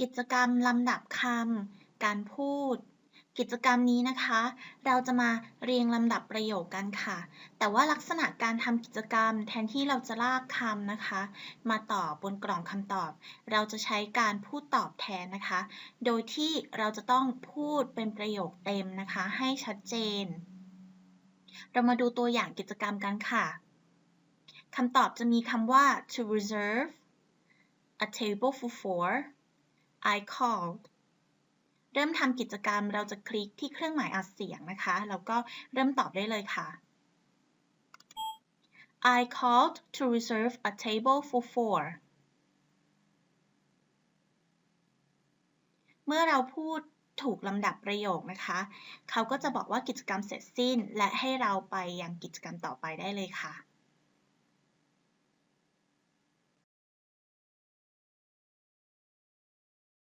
กิจกรรมลำดับคำ การพูด กิจกรรมนี้นะคะ เราจะมาเรียงลำดับประโยคกันค่ะ แต่ว่าลักษณะการทำกิจกรรมแทนที่เราจะลากคำนะคะ มาต่อบนกล่องคำตอบ เราจะใช้การพูดตอบแทนนะคะ โดยที่เราจะต้องพูดเป็นประโยคเต็มนะคะ ให้ชัดเจน เรามาดูตัวอย่างกิจกรรมกันค่ะคำตอบจะมีคำว่า to reserve a table for four I called เริ่มทำกิจกรรมเราจะคลิกที่เครื่องหมายอัดเสียงนะคะ แล้วก็เริ่มตอบได้เลยค่ะ I called to reserve a table for four เมื่อเราพูดถูกลำดับประโยคนะคะ เขาก็จะบอกว่ากิจกรรมเสร็จสิ้น และให้เราไปยังกิจกรรมต่อไปได้เลยค่ะ